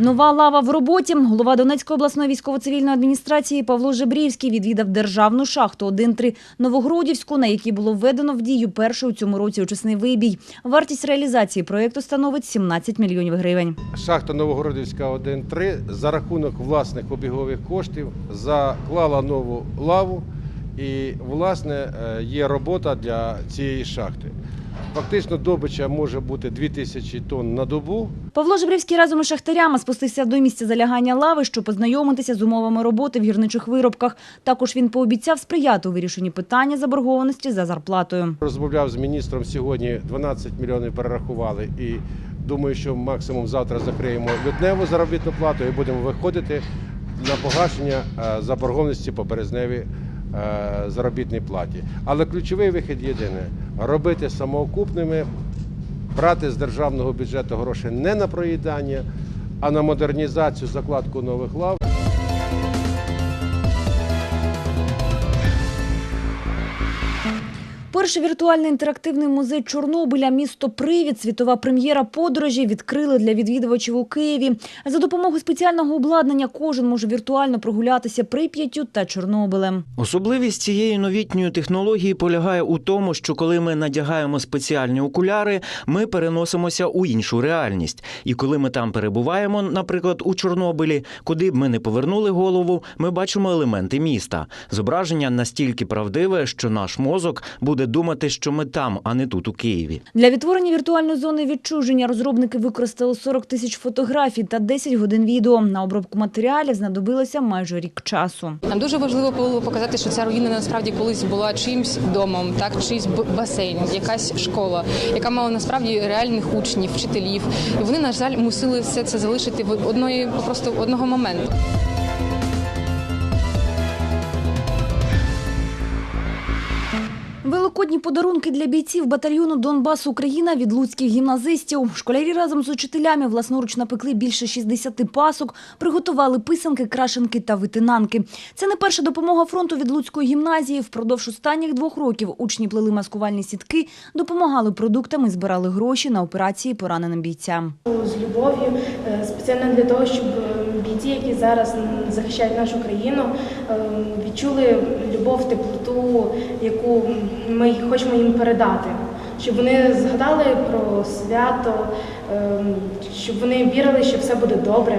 Нова лава в роботі. Голова Донецької обласної військово-цивільної адміністрації Павло Жебрівський відвідав державну шахту 1-3 Новогродівську, на якій було введено в дію перший у цьому році очисний вибій. Вартість реалізації проєкту становить 17 мільйонів гривень. Шахта Новогородівська 1-3 за рахунок власних обігових коштів заклала нову лаву і, власне, е, є робота для цієї шахти. Фактично добича може бути 2000 тонн на добу. Павло Жебрівський разом із шахтарями спустився до місця залягання лави, щоб познайомитися з умовами роботи в гірничих виробках. Також він пообіцяв сприяти у вирішенні питання заборгованості за зарплатою. Розмовляв з міністром сьогодні 12 мільйонів перерахували і думаю, що максимум завтра закриємо лютневу заробітну плату і будемо виходити на погашення е, заборгованості по березневій е, заробітній платі. Але ключовий вихід єдиний робити самоокупними, брати з державного бюджету гроші не на проїдання, а на модернізацію, закладку нових лав. Перший віртуальний інтерактивний музей Чорнобиля «Місто Привід» світова прем'єра подорожі відкрили для відвідувачів у Києві. За допомогою спеціального обладнання кожен може віртуально прогулятися Прип'яттю та Чорнобилем. Особливість цієї новітньої технології полягає у тому, що коли ми надягаємо спеціальні окуляри, ми переносимося у іншу реальність. І коли ми там перебуваємо, наприклад, у Чорнобилі, куди б ми не повернули голову, ми бачимо елементи міста. Зображення настільки правдиве, що наш мозок буде думати, що ми там, а не тут у Києві. Для відтворення віртуальної зони відчуження розробники використали 40 тисяч фотографій та 10 годин відео. На обробку матеріалів знадобилося майже рік часу. Нам дуже важливо було показати, що ця руїна насправді колись була чимсь домом, так чийсь басейн, якась школа, яка мала насправді реальних учнів, вчителів. І вони, на жаль, мусили все це залишити в одної просто одного моменту. Великодні подарунки для бійців батальйону Донбас Україна від луцьких гімназистів. Школярі разом з учителями власноруч напекли більше 60 пасок, приготували писанки, крашенки та витинанки. Це не перша допомога фронту від Луцької гімназії. Впродовж останніх двох років учні плели маскувальні сітки, допомагали продуктами, збирали гроші на операції пораненим бійцям. з любов'ю, е, спеціально для того, щоб е, бійці, які зараз захищають нашу країну, е, відчули любов, теплоту, яку ми хочемо їм передати. Щоб вони згадали про свято, е, щоб вони вірили, що все буде добре.